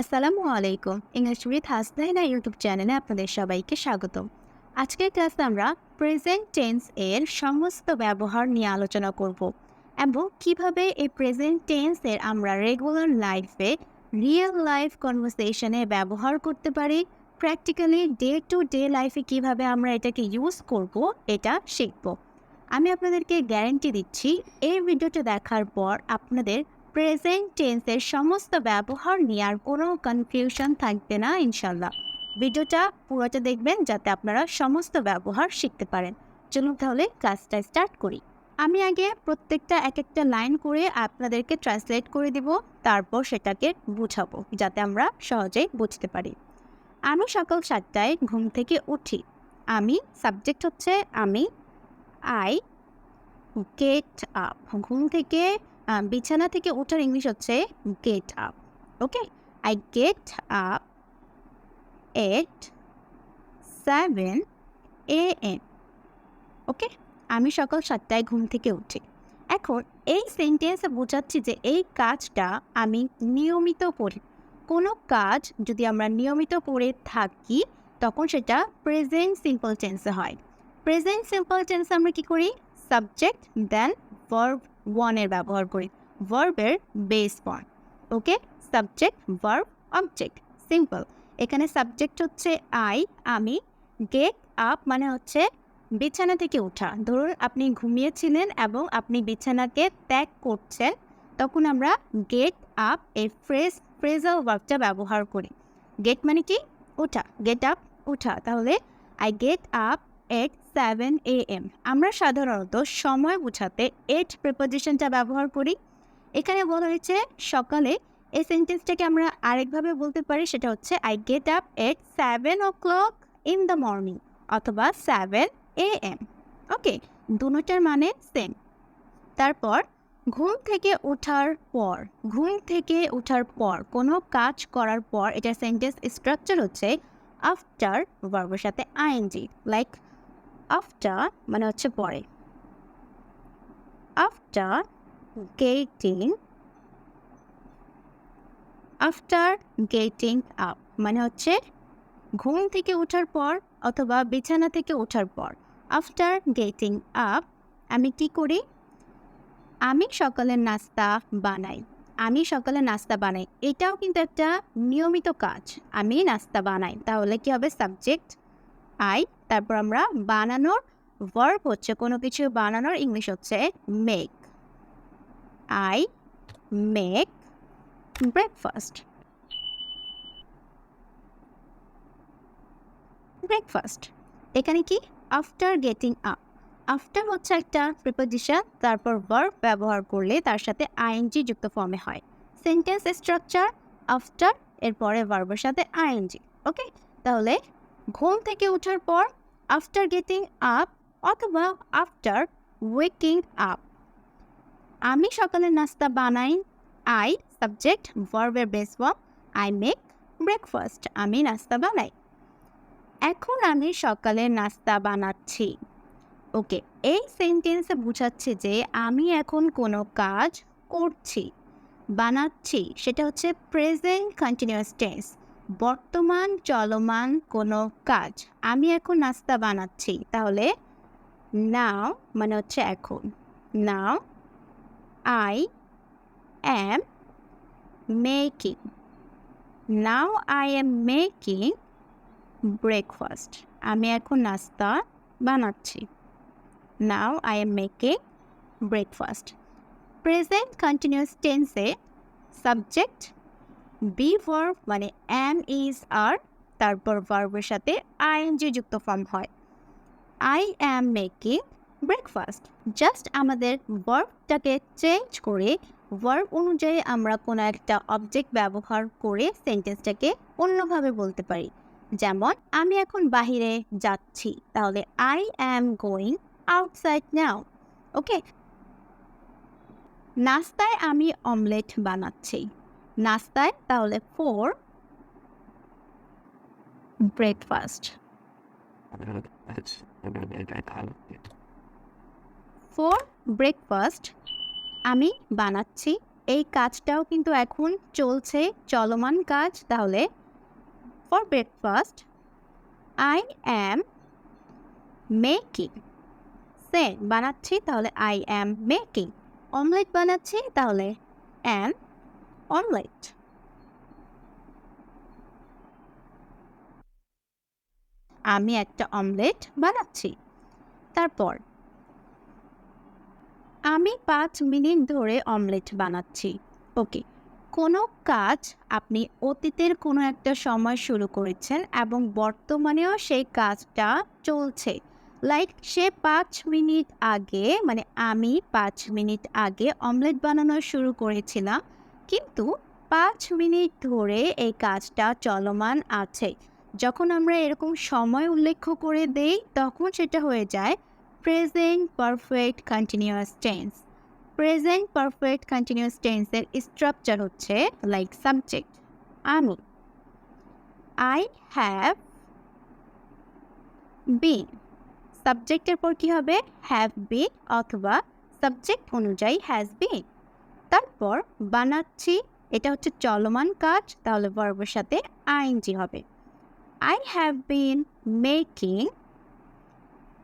আসসালামু আলাইকুম। English with Hasnaina YouTube চ্যানেলে আপনাদের সবাইকে স্বাগত আজকের ক্লাসে আমরা প্রেজেন্ট টেন্স এর সমস্ত ব্যবহার নিয়ে আলোচনা করব এবং কীভাবে এই প্রেজেন্ট টেন্সের আমরা রেগুলার লাইফে রিয়েল লাইফ কনভারসেশনে ব্যবহার করতে পারি প্র্যাকটিক্যালি ডে টু ডে লাইফে কীভাবে আমরা এটাকে ইউজ করব, এটা শিখব। আমি আপনাদেরকে গ্যারেন্টি দিচ্ছি, এই ভিডিওটা দেখার পর আপনাদের প্রেজেন্ট টেন্সের সমস্ত ব্যবহার নিয়ে আর কোনো কনফিউশন থাকবে না ইনশাল্লাহ ভিডিওটা পুরোটা দেখবেন যাতে আপনারা সমস্ত ব্যবহার শিখতে পারেন। চলুন তাহলে ক্লাসটা স্টার্ট করি। আমি আগে প্রত্যেকটা এক একটা লাইন করে আপনাদেরকে ট্রান্সলেট করে দিব, তারপর সেটাকে বুঝাবো, যাতে আমরা সহজেই বুঝতে পারি। আমি সকাল সাতটায় ঘুম থেকে উঠি। আমি সাবজেক্ট হচ্ছে আমি আই গেট আপ ঘুম থেকে বিছানা থেকে ওঠার ইংলিশ হচ্ছে get up okay I get up at seven A M okay আমি সকাল সাতটায় ঘুম থেকে উঠি। এখন এই সেন্টেন্সে বোঝাচ্ছি যে এই কাজটা আমি নিয়মিত করি। কোনো কাজ যদি আমরা নিয়মিত করে থাকি, তখন সেটা প্রেজেন্ট সিম্পল টেন্সে হয়। প্রেজেন্ট সিম্পল টেন্সে আমরা কি করি? সাবজেক্ট দেন ভার্ব ওয়ানের ব্যবহার করি। ভার্বের base one okay subject verb object simple এখানে সাবজেক্ট হচ্ছে আই আমি গেট আপ মানে হচ্ছে বিছানা থেকে ওঠা। ধরুন আপনি ঘুমিয়েছিলেন এবং আপনি বিছানাকে ত্যাগ করছেন, তখন আমরা গেট আপ এই ফ্রেজ ফ্রেজাল ওয়ার্কটা ব্যবহার করি। গেট মানে কি? ওঠা গেট আপ ওঠা। তাহলে I get up at seven A M আমরা সাধারণত সময় বোঝাতে এট প্রিপোজিশনটা ব্যবহার করি। এখানে বলা হয়েছে, সকালে এই সেন্টেন্সটাকে আমরা আরেকভাবে বলতে পারি, সেটা হচ্ছে I get up at seven o'clock in the morning অথবা সেভেন এ এম ওকে দুটোটার মানে সেম তারপর, ঘুম থেকে ওঠার পর ঘুম থেকে ওঠার পর কোনো কাজ করার পর, এটা সেন্টেন্স স্ট্রাকচার হচ্ছে আফটার ভার্বের সাথে আইএনজি লাইক আফটার মানে হচ্ছে পরে। After getting after getting up মানে হচ্ছে ঘুম থেকে ওঠার পর অথবা বিছানা থেকে ওঠার পর। আফটার গেটিং আপ আমি কি করি? আমি সকালের নাস্তা বানাই। আমি সকালে নাস্তা বানাই। এটাও কিন্তু একটা নিয়মিত কাজ। আমি নাস্তা বানাই। তাহলে কি হবে? সাবজেক্ট আই তারপর আমরা বানানোর ভার্ব হচ্ছে কোনো কিছু বানানোর ইংলিশ হচ্ছে make I make breakfast breakfast এখানে কি? আফটার গেটিং আপ আফটার হচ্ছে একটা প্রিপোজিশন তারপর ভার্ব ব্যবহার করলে তার সাথে আইএনজি যুক্ত ফর্মে হয়। সেন্টেন্স স্ট্রাকচার আফটার এরপরে ভার্বের সাথে আইএনজি ওকে তাহলে ঘুম থেকে ওঠার পর আফটার গেটিং আপ অথবা আফটার ওয়েকিং আপ আমি সকালে নাস্তা বানাই। আই সাবজেক্ট ভার্বের base verb I make breakfast আমি নাস্তা বানাই। এখন আমি সকালে নাস্তা বানাচ্ছি। ওকে এই সেন্টেন্সে বোঝাচ্ছে যে আমি এখন কোনো কাজ করছি, বানাচ্ছি। সেটা হচ্ছে প্রেজেন্ট কন্টিনিউয়াস টেন্স বর্তমান চলমান কোনো কাজ। আমি এখন নাস্তা বানাচ্ছি। তাহলে নাও মানে হচ্ছে এখন। Now, I am making. Now, I am making breakfast. আমি এখন নাস্তা বানাচ্ছি। Now, I am making breakfast. Present continuous টেন্সে সাবজেক্ট বি ভার্ব মানে এম ইজ আর তারপর ভার্বের সাথে আইএনজি যুক্ত ফর্ম হয়। I am making breakfast just আমাদের ভার্বটাকে চেঞ্জ করে ভার্ব অনুযায়ী আমরা কোনো একটা অবজেক্ট ব্যবহার করে সেন্টেন্সটাকে অন্যভাবে বলতে পারি। যেমন, আমি এখন বাহিরে যাচ্ছি, তাহলে I am going outside now okay নাস্তায় আমি অমলেট বানাচ্ছি। নাস্তায়, তাহলে ফোর ব্রেকফাস্ট ফোর ব্রেকফাস্ট আমি বানাচ্ছি। এই কাজটাও কিন্তু এখন চলছে, চলমান কাজ। তাহলে for breakfast I am making সে বানাচ্ছি, তাহলে আই অ্যাম মেকিং অমলেট বানাচ্ছি, তাহলে অ্যান অমলেট আমি একটা অমলেট বানাচ্ছি। তারপর, আমি পাঁচ মিনিট ধরে অমলেট বানাচ্ছি। ওকে কোনো কাজ আপনি অতীতের কোনো একটা সময় শুরু করেছেন এবং বর্তমানেও সেই কাজটা চলছে। লাইক সে পাঁচ মিনিট আগে মানে আমি পাঁচ মিনিট আগে অমলেট বানানো শুরু করেছিলাম। কিন্তু পাঁচ মিনিট ধরে এই কাজটা চলমান আছে। যখন আমরা এরকম সময় উল্লেখ করে দেই, তখন সেটা হয়ে যায় present perfect continuous tense present perfect continuous টেন্সের স্ট্রাকচার হচ্ছে লাইক সাবজেক্ট আমি আই হ্যাভ বিন সাবজেক্টের পর কী হবে? হ্যাভ বিন অথবা সাবজেক্ট অনুযায়ী হ্যাজ বিন তারপর বানাচ্ছি, এটা হচ্ছে চলমান কাজ, তাহলে বর্বের সাথে আইনজি হবে। আই হ্যাভ বিন মেকিং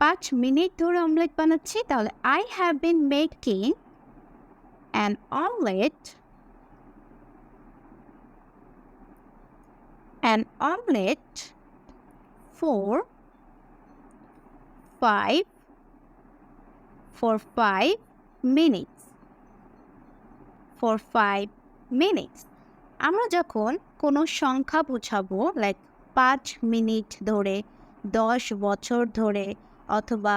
পাঁচ মিনিট ধরে অমলেট বানাচ্ছি, তাহলে I have been making an omelette an omelette four five for five minutes for five minutes আমরা যখন কোনো সংখ্যা বোঝাবো লাইক পাঁচ মিনিট ধরে, দশ বছর ধরে, অথবা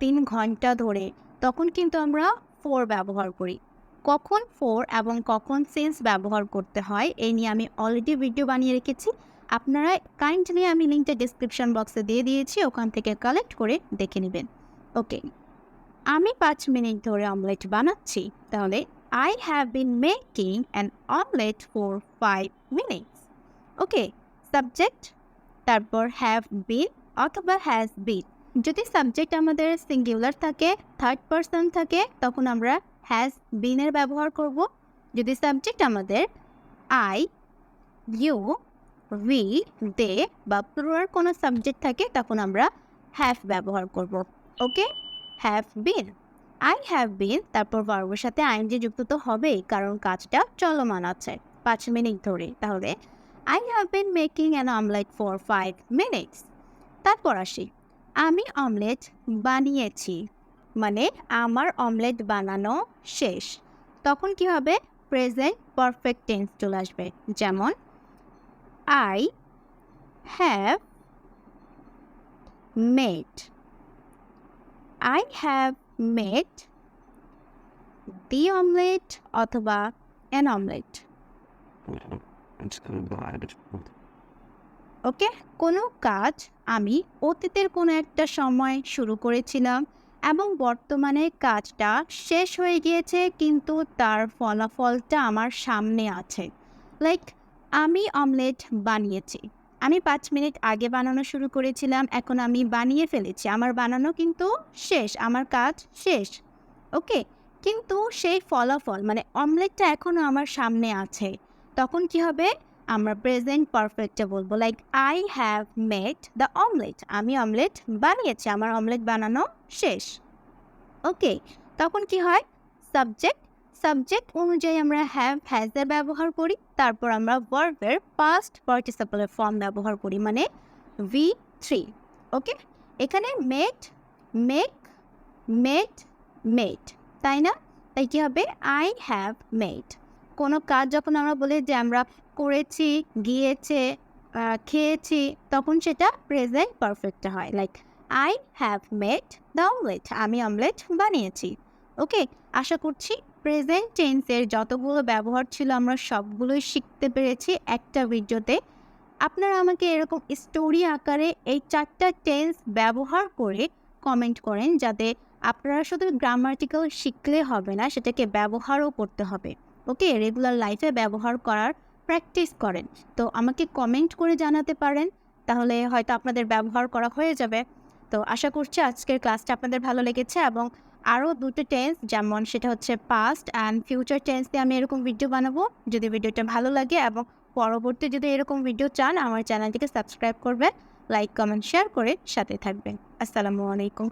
তিন ঘণ্টা ধরে, তখন কিন্তু আমরা ফোর ব্যবহার করি। কখন ফোর এবং কখন সেন্স ব্যবহার করতে হয় এই নিয়ে আমি অলরেডি ভিডিও বানিয়ে রেখেছি। আপনারা কাইন্ডলি আমি লিঙ্কটা ডিসক্রিপশন বক্সে দিয়ে দিয়েছি, ওখান থেকে কালেক্ট করে দেখে নেবেন। ওকে আমি পাঁচ মিনিট ধরে অমলেট বানাচ্ছি, তাহলে I have been making an omelette for five minutes okay subject তারপর হ্যাভ বিন অথবা হ্যাজ বিন যদি সাবজেক্ট আমাদের সিঙ্গুলার থাকে থার্ড পারসন থাকে, তখন আমরা হ্যাজ বিনের ব্যবহার করব। যদি সাবজেক্ট আমাদের আই ইউ উই দে বা প্লুরাল কোনো সাবজেক্ট থাকে, তখন আমরা হ্যাভ ব্যবহার করব। Okay have been I have been তারপর ভার্বের সাথে আইনজি যুক্ত তো হবেই, কারণ কাজটা চলমান আছে। পাঁচ মিনিট ধরে, তাহলে I have been making an omelette for five minutes তারপর আসি। আমি অমলেট বানিয়েছি মানে আমার অমলেট বানানো শেষ। তখন কি হবে? প্রেজেন্ট পারফেক্ট টেন্স চলে আসবে, যেমন I have made I have made the omelette অথবা অ্যান অমলেট। ওকে কোনো কাজ আমি অতীতের কোনো একটা সময় শুরু করেছিলাম এবং বর্তমানে কাজটা শেষ হয়ে গিয়েছে কিন্তু তার ফলাফলটা আমার সামনে আছে। লাইক আমি অমলেট বানিয়েছি। আমি পাঁচ মিনিট আগে বানানো শুরু করেছিলাম, এখন আমি বানিয়ে ফেলেছি। আমার বানানো কিন্তু শেষ, আমার কাজ শেষ, ওকে? কিন্তু সেই ফলাফল মানে অমলেটটা এখনও আমার সামনে আছে। তখন কি হবে? আমরা প্রেজেন্ট পারফেক্টে বলব like I have made the omelette আমি অমলেট বানিয়েছি, আমার অমলেট বানানো শেষ। ওকে? তখন কি হয়? সাবজেক্ট সাবজেক্ট অনুযায়ী আমরা হ্যাভ হ্যাজের ব্যবহার করি, তারপর আমরা ভার্বের পাস্ট পার্টিসিপলের ফর্ম ব্যবহার করি মানে ভি থ্রি ওকে এখানে মেড মেক মেড মেড তাই না? তাই কী হবে? আই হ্যাভ মেড কোনো কাজ যখন আমরা বলি যে আমরা করেছি, গিয়েছে খেয়েছি, তখন সেটা প্রেজেন্ট পারফেক্ট হয় like I have made the omelette আমি অমলেট বানিয়েছি ওকে আশা করছি প্রেজেন্ট টেন্সের যতগুলো ব্যবহার ছিল আমরা সবগুলোই শিখতে পেরেছি একটা ভিডিওতে। আপনারা আমাকে এরকম স্টোরি আকারে এই চারটা টেন্স ব্যবহার করে কমেন্ট করেন যাতে আপনারা শুধু গ্রামার্টিক্যাল শিখলে হবে না, সেটাকে ব্যবহারও করতে হবে। ওকে রেগুলার লাইফে ব্যবহার করার প্র্যাকটিস করেন। তো আমাকে কমেন্ট করে জানাতে পারেন, তাহলে হয়তো আপনাদের ব্যবহার করা হয়ে যাবে। তো আশা করছি আজকের ক্লাসটা আপনাদের ভালো লেগেছে এবং আরও দুটো টেন্স যেমন সেটা হচ্ছে পাস্ট অ্যান্ড ফিউচার টেন্স দিয়ে আমি এরকম ভিডিও বানাবো। যদি ভিডিওটা ভালো লাগে এবং পরবর্তী যদি এরকম ভিডিও চান, আমার চ্যানেলটিকে সাবস্ক্রাইব করবেন লাইক কমেন্ট শেয়ার করে সাথে থাকবেন। আসসালামু আলাইকুম।